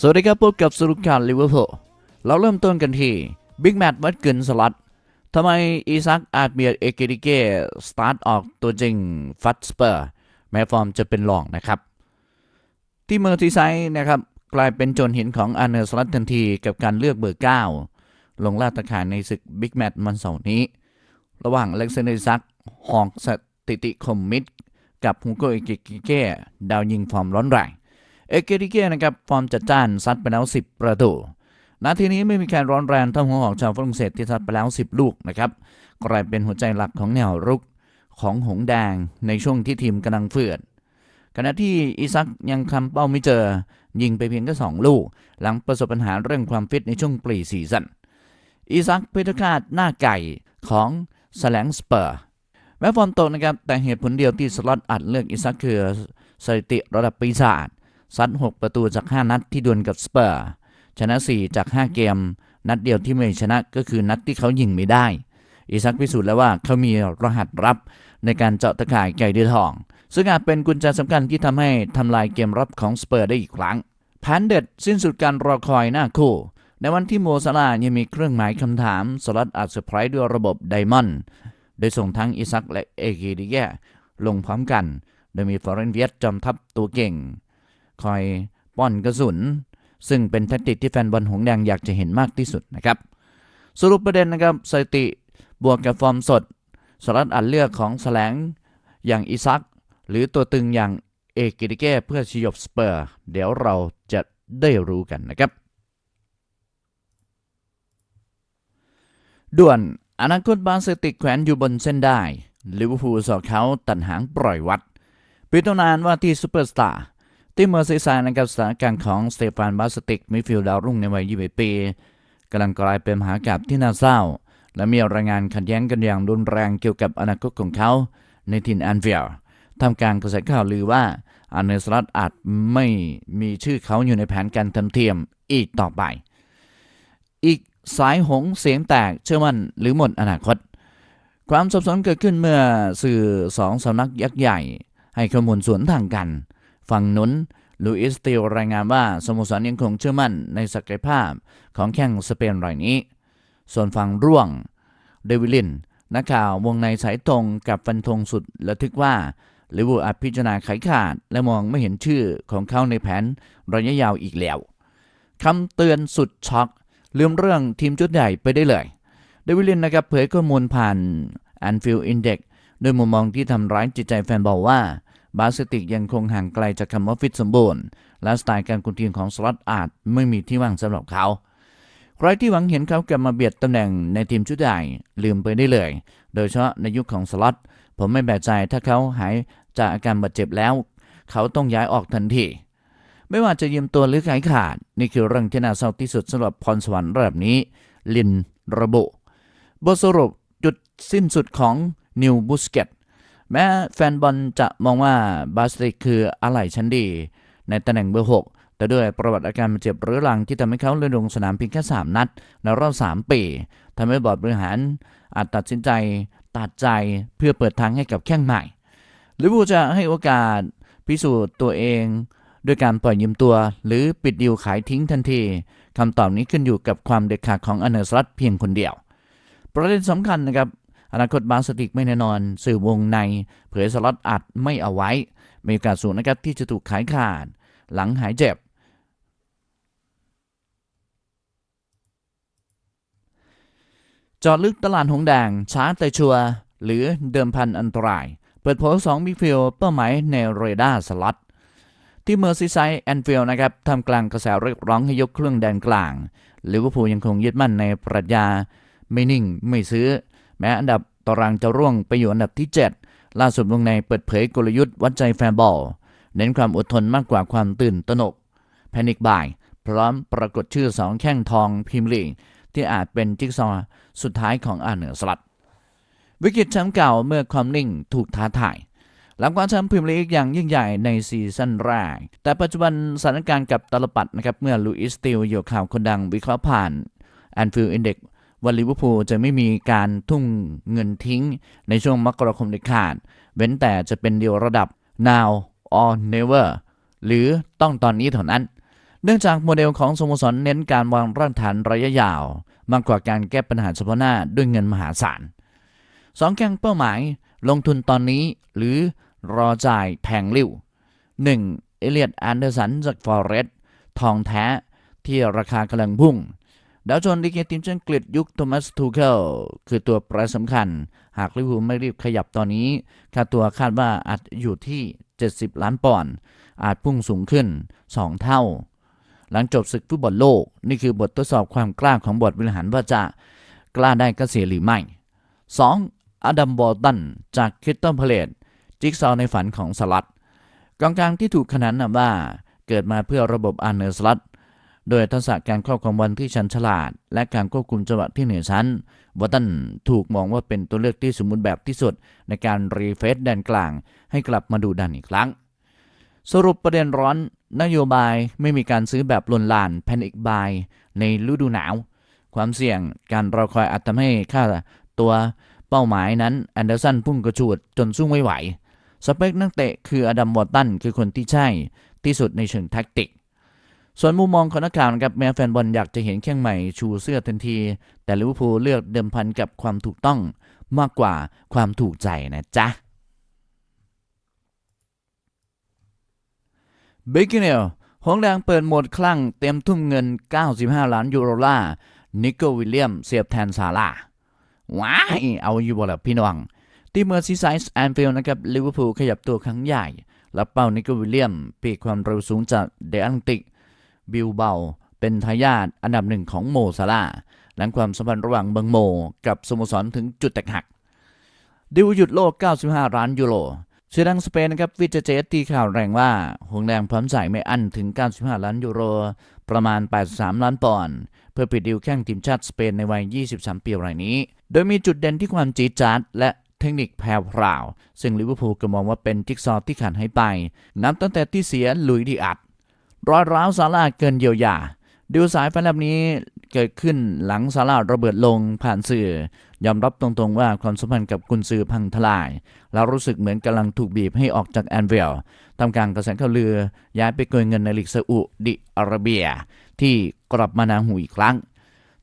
สวัสดีครับพบกับสรุปข่าวลิเวอร์พูลเราเริ่มต้นกันที่บิ๊กแมตช์วัดกึนสลัดทำไมอีซักอาจเบียดเอเกริเกสตาร์ทออกตัวจริงฟัตสเปอร์ แม้ฟอร์มจะเป็นรองนะครับ ที่เมอร์ทีไซด์นะครับ กลายเป็นโจนหินของอาร์เนอร์สลัดทันทีกับการเลือกเบอร์ 9 ลงลาดตะขายในศึกบิ๊กแมตช์มันเสาร์นี้ ระหว่างเล็กเซนเดซักหอกสถิติคมมิดกับฮูโกเอเกริเกดาวยิงฟอร์มร้อนแรง เอเกริเกนะครับฟอร์มจัดจ้านซัดไปแล้ว 10 ประตูนาทีนี้ไม่มีการร้อนแรงเท่าหัวหอกชาวฝรั่งเศสที่ซัดไปแล้ว 10 ลูกนะครับกลายเป็นหัวใจหลักของแนวรุกของหงแดงในช่วงที่ทีมกำลังเฟื่อนขณะที่อิซักยังคำเป้าไม่เจอ ยิงไปเพียงแค่สองลูก หลังประสบปัญหาเรื่องความฟิตในช่วงปรีซีซั่นอิซักเพชรคาดหน้าไก่ของแสลงสเปอร์แม้ฟอร์มตกนะครับ แต่เหตุผลเดียวที่สล็อตอัดเลือกอิซักคือสถิติระดับปีศาจ ซัด 6 ประตูจาก 5 นัดที่ดวลกับสเปอร์ ชนะ 4 จาก 5 เกม นัดเดียวที่ไม่ชนะก็คือนัดที่เขายิงไม่ได้อิซักพิสูจน์แล้วว่าเขามีรหัสรับในการเจาะตะข่ายไก่เดือทอง ซึ่งอาจเป็นกุญแจสำคัญที่ทำให้ทำลายเกมรับของสเปอร์ได้อีกครั้งแผนเด็ดสิ้นสุดการรอคอยหน้าคู่ ในวันที่โมซาลายังมีเครื่องหมายคำถามสลัดอาจเซอร์ไพรส์ด้วยระบบไดมอนด์โดยส่งทั้งอิซักและเอเกดิแยลงพร้อมกัน โดยมีฟอร์เรนเวียตจอมทัพตัวเก่ง คอยป้อนกระสุน ซึ่งเป็นแทคติกที่แฟนบอลหงแดงอยากจะเห็นมากที่สุดนะครับ สรุปประเด็นนะครับสถิติบวกกับฟอร์มสดสลัดอัดเลือกของแสลงอย่างอิซัก หรือตัวตึงอย่างเอกิติเก้เพื่อชิยบสเปอร์ เดี๋ยวเราจะได้รู้กันนะครับ ด่วนอนาคตบาสติกแขวนอยู่บนเส้นได้ลิเวอร์พูลสอกเขาตัดหางปล่อยวัดปีตำนานว่าที่ซูเปอร์สตาร์ ที่เมอร์ซีไซด์นะครับสถานการณ์ของสเตฟานบาสติกมิฟิลดาวรุ่งในวัย21ปีกำลังกลายเป็นมหากาบที่น่าเศร้า และมีรายงานขัดแย้งกันอย่างรุนแรงเกี่ยวกับอนาคตของเขาในถิ่นแอนฟิลด์ทำการกระแสข่าวลือว่าอาร์เนสลัตอาจไม่มีชื่อเขาอยู่ในแผนการทำเทียมอีกต่อไป อีกสายหงเสียงแตกเชื่อมั่นหรือหมดอนาคต ความสับสนเกิดขึ้นเมื่อสื่อสองสำนักยักษ์ใหญ่ ให้ข้อมูลสวนทางกัน ฝั่งนุนลูอิสติลรายงานว่าสโมสรยังคงเชื่อมั่นในศักยภาพของแข้งสเปนรายนี้ ส่วนฝั่งร่วงเดวิลินนักข่าววงในสายตรงกับฟันธงสุดระทึกว่าลิเวอร์พูลอาจพิจารณาขายขาด และมองไม่เห็นชื่อของเขาในแผนระยะยาวอีกแล้วคำเตือนสุดช็อกลืมเรื่องทีมชุดใหญ่ไปได้เลยเดวิลินนะครับเผยข้อมูลผ่าน Anfield Index โดยมุมมองที่ทำร้ายจิตใจแฟนบอลว่า บาสติกยังคงห่างไกลจากคำว่าฟิตสมบูรณ์ และสไตล์การคุมทีมของสล็อตอาจไม่มีที่ว่างสำหรับเขา ใครที่หวังเห็นเขากลับมาเบียดตำแหน่งในทีมชุดใหญ่ลืมไปได้เลย โดยเฉพาะในยุคของสล็อตผมไม่แปลกใจถ้าเขาหายจากอาการบาดเจ็บแล้ว เขาต้องย้ายออกทันทีไม่ว่าจะยืมตัวหรือขายขาด นี่คือเรื่องที่น่าเศร้าที่สุดสำหรับพรสวรรค์ระดับนี้ ลินระบุ บทสรุปจุดสิ้นสุดของนิวบุสเกต แม้แฟนบอลจะมองว่าบาสติกคืออะไรชั้นดี ในตำแหน่งเบอร์ 6 แต่ด้วยประวัติอาการเจ็บเรื้อรังที่ทำให้เขาเล่นลงสนามเพียงแค่ 3 นัด ในรอบ 3 ปีทำให้บอร์ดบริหารอาจตัดสินใจตัดใจเพื่อเปิดทางให้กับแข้งใหม่หรือว่าจะให้โอกาสพิสูจน์ตัวเองด้วยการปล่อยยืมตัว หรือปิดดีลขายทิ้งทันทีคำตอบนี้ขึ้นอยู่กับความเด็ดขาดของอเนอร์สลัตเพียงคนเดียว ประเด็นสำคัญนะครับ อนาคตบาสติกไม่แน่นอน สื่อวงใน เผยสล็อตอัดไม่เอาไว้ มีโอกาสสูงนะครับที่จะถูกขายขาด หลังหายเจ็บ จอดลึกตลาดหงแดงช้าแต่ชัวหรือเดิมพันอันตราย เปิดเผสองมิฟิลเป้าหมายในเรดาร์สล็อตที่เมอร์ซีไซด์แอนฟิลด์นะครับทำกลางกระแสเรียกร้องให้ยกเครื่องแดนกลางลิเวอร์พูลยังคงยึดมั่นในปรัชญาไม่นิ่งไม่ซื้อ แม้อันดับตารางจะร่วงไปอยู่อันดับที่ 7 ล่าสุดวงในเปิดเผยกลยุทธ์วัดใจแฟนบอล เน้นความอดทนมากกว่าความตื่นตระหนก แพนิกบ่าย พร้อมปรากฏชื่อสองแข้งทองพรีเมียร์ลีกที่อาจเป็นจิ๊กซอว์สุดท้ายของอาร์เนอสลัด วิกฤตแชมป์เก่าเมื่อความนิ่งถูกท้าทายหลังคว้าแชมป์พรีเมียร์ลีกอย่างยิ่งใหญ่ในซีซั่นแรก แต่ปัจจุบันสถานการณ์กับตลปัดนะครับ เมื่อลูอิสติลโยข่าวคนดังวิเคราะห์ผ่านแอนฟิลด์อินเด็ก ว่าลิเวอร์พูลจะไม่มีการทุ่มเงินทิ้งในช่วงมกราคมเด็ดขาด เว้นแต่จะเป็นเดียวระดับ now or never หรือต้องตอนนี้เท่านั้น เนื่องจากโมเดลของสโมสรเน้นการวางรากฐานระยะยาว มากกว่าการแก้ปัญหาเฉพาะหน้าด้วยเงินมหาศาลสองแข่งเป้าหมาย ลงทุนตอนนี้หรือรอจ่ายแพงริ้ว 1. เอเลียดแอนเดอร์สันจากฟอเรสทองแท้ที่ราคากำลังพุ่ง ดาวโจนส์ดีเกทีมชาติอังกฤษยุคโทมัสทูเคิลคือตัวแปรสำคัญ หากลิเวอร์พูลไม่รีบขยับตอนนี้ ค่าตัวคาดว่าอาจอยู่ที่ 70 ล้านปอนด์อาจพุ่งสูงขึ้น 2 เท่า หลังจบศึกฟุตบอลโลก นี่คือบททดสอบความกล้าของบทบริหารว่าจะกล้าได้ก็เสียหรือไม่ 2. อดัมบอลตันจากคริสตัลพาเลตจิ๊กซอในฝันของสลัดกองกลางที่ถูกขนานนามว่าเกิดมาเพื่อระบบอาร์เนอร์สลัด โดยทักษะการครอบครองบอลที่ชันฉลาด และการควบคุมจังหวะที่เหนือชั้นวอตตันถูกมองว่าเป็นตัวเลือกที่สมบูรณ์แบบที่สุด ในการรีเฟซแดนกลาง ให้กลับมาดูดันอีกครั้ง สรุปประเด็นร้อน นโยบายไม่มีการซื้อแบบลนลานแพนิ c บายในฤดูหนาว ความเสี่ยงการรอคอยอาจทำให้ค่าตัวเป้าหมายนั้นแอนเดอร์สันพุ่งกระชูดจนสู้ไม่ไหว สเปคนักเตะคืออดัมวอตตันคือคนที่ใช่ที่สุดในเชิงแท็กติก ส่วนมุมมองของนักข่าวนะครับแม้แฟนบอลอยากจะเห็นแข้งใหม่ชูเสื้อทันที แต่ลิเวอร์พูลเลือกเดิมพันกับความถูกต้องมากกว่าความถูกใจนะจ๊ะเบกิเนลหงแดงเปิดโหมดคลั่งเต็มทุ่มเงิน 95 ล้านยูโรล่านิโกวิลเลียมเสียบแทนซาร่าว้ายเอาอยู่บ่ละพี่น้อง ที่เมอร์ซีไซส์แอนฟิลด์นะครับลิเวอร์พูลขยับตัวครั้งใหญ่ รับเป้านิโกวิลเลียม ปีกความเร็วสูงจากเดอังติก บิลเบาเป็นทายาทอันดับหนึ่งของโมซาลาหลังความสัมพันธ์ระหว่างเบิงโม กับสโมสรถึงจุดแตกหัก ดิวหยุดโลก 95 ล้านยูโรชื่อดังสเปนนะครับวิจเจตีข่าวแรงว่า หงแดงพร้อมจ่ายไม่อั้นถึง 95 ล้านยูโร ประมาณ 83 ล้านปอนด์เพื่อปิดดิวแข่งทีมชาติสเปนในวัย 23 ปีรายนี้ โดยมีจุดเด่นที่ความจี๊ดจ๊าดและเทคนิคแพรวพราว ซึ่งลิเวอร์พูลก็มองว่าเป็นจิ๊กซอว์ที่ขาดให้ไป นับตั้งแต่ที่เสียลุยดีอัด รอยร้าวซาร่าเกินเยียวยาดิวสายแฟนแบบนี้เกิดขึ้นหลังซาร่าระเบิดลงผ่านสื่อ ยอมรับตรงๆว่าความสัมพันธ์กับกุนซือพังทลาย แล้วรู้สึกเหมือนกำลังถูกบีบให้ออกจากแอนเวลทำกลางกระแสข่าวลือ ย้ายไปโกยเงินในลีกซาอุดิอาระเบีย ที่กลับมานาหูอีกครั้ง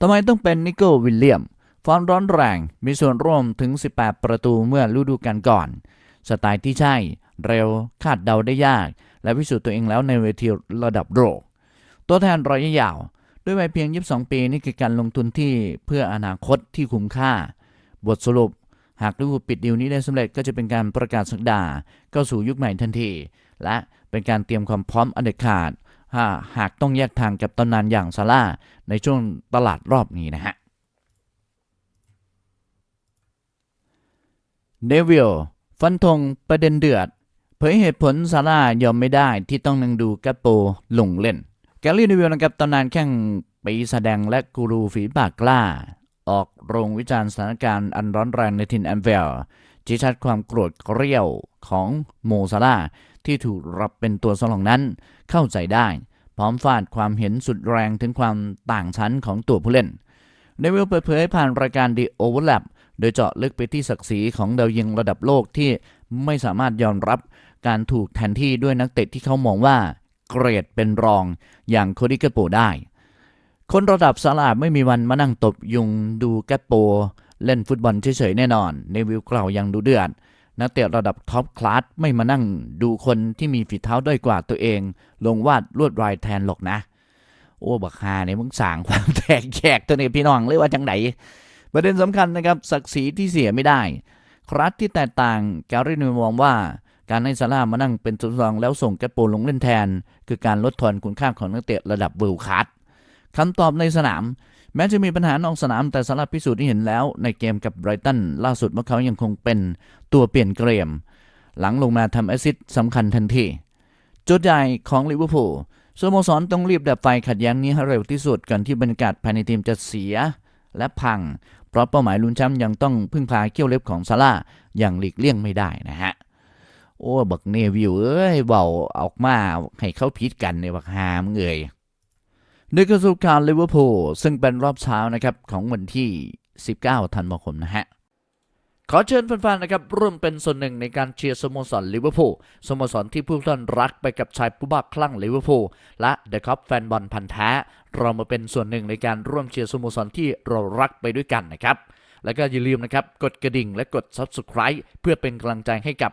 ทำไมต้องเป็นนิโก้วิลเลียม ฟอร์มร้อนแรง มีส่วนร่วมถึง 18 ประตูเมื่อฤดูกาลก่อน สไตล์ที่ใช่ เร็วคาดเดาได้ยาก และพิสูจน์ตัวเองแล้วในเวทีระดับโลก ตัวแทนระยะยาว ด้วยวัยเพียง 22 ปีนี่คือการลงทุนที่เพื่ออนาคตที่คุ้มค่า บทสรุป หากลิเวอร์พูลปิดดีลนี้ได้สำเร็จก็จะเป็นการประกาศสักดาเข้าสู่ยุคใหม่ทันที และเป็นการเตรียมความพร้อมอันเด็ดขาดหากต้องแยกทางกับตำนานอย่างซาร่าในช่วงตลาดรอบนี้นะฮะเนวิลฟันธงประเด็นเดือด เผยเหตุผลซาร่ายอมไม่ได้ที่ต้องนั่งดูกัปโปลงเล่น แกลลี่เนวิลนะครับตำนานแข่งปีแสดงและกูรูฝีปากกล้า ออกโรงวิจารณ์สถานการณ์อันร้อนแรงในทินแอนเวลชี้ชัดความโกรธเกรี้ยวของโมซาร่าที่ถูกรับเป็นตัวสำรองนั้นเข้าใจได้ พร้อมฟาดความเห็นสุดแรงถึงความต่างชั้นของตัวผู้เล่นเนวิลเปิดเผยผ่านรายการ The Overlap โดยเจาะลึกไปที่ศักดิ์ศรีของดาวยิงระดับโลกที่ไม่สามารถยอมรับ การถูกแทนที่ด้วยนักเตะที่เขามองว่าเกรดเป็นรองอย่างโคดิเกโปได้ คนระดับสลาดไม่มีวันมานั่งตบยุงดูแกปโป เล่นฟุตบอลเฉยๆแน่นอนในวิวกล่าวยังดูเดือดนักเตะระดับท็อปคลาสไม่มานั่งดูคนที่มีฝีเท้าด้อยกว่าตัวเอง ลงวาดลวดลายแทนหรอกนะ โอ้บักฮาเนี่ยมึงสางความแตกแยกตัวนี้พี่น้องเลยว่าจังไหนประเด็นสำคัญนะครับศักดิ์ศรีที่เสียไม่ได้ ครัสที่แตกต่างแกรี่นมองว่า การให้ซาร่ามานั่งเป็นตัวรองแล้วส่งแกปโปลงเล่นแทน คือการลดทอนคุณค่าของนักเตะระดับเวิลด์คลาสคำตอบในสนาม แม้จะมีปัญหานอกสนามแต่สำหรับพิสูจน์ที่เห็นแล้ว ในเกมกับไบรตันล่าสุดว่าเขายังคงเป็นตัวเปลี่ยนเกม หลังลงมาทำแอซิสต์สำคัญทันทีโจทย์ใหญ่ของลิเวอร์พูลสโมสรต้องรีบดับไฟขัดแย้งนี้ให้เร็วที่สุดก่อนที่บรรยากาศภายในทีมจะเสีย และพัง เพราะเป้าหมายลุ้นแชมป์ยังต้องพึ่งพาเขี้ยวเล็บของซาร่าอย่างหลีกเลี่ยงไม่ได้นะฮะ โอ้บักเนวิวเอ้ยเบาออกมาให้เขาพิดกันในบักฮามเอ่ยโดยกระสุการลิเวอร์พูลซึ่งเป็นรอบเช้านะครับของวันที่ 19 ธันวาคมนะฮะ ขอเชิญแฟนๆนะครับร่วมเป็นส่วนหนึ่งในการเชียร์สโมสรลิเวอร์พูลสโมสรที่ผู้ท่านรักไปกับชายผู้บ้าคลั่งลิเวอร์พูลและเดอะคัพแฟนบอลพันธ์แท้เรามาเป็นส่วนหนึ่งในการร่วมเชียร์สโมสรที่เรารักไปด้วยกันนะครับ แล้วก็อย่าลืมนะครับกดกระดิ่งและกด Subscribe เพื่อเป็นกำลังใจให้กับ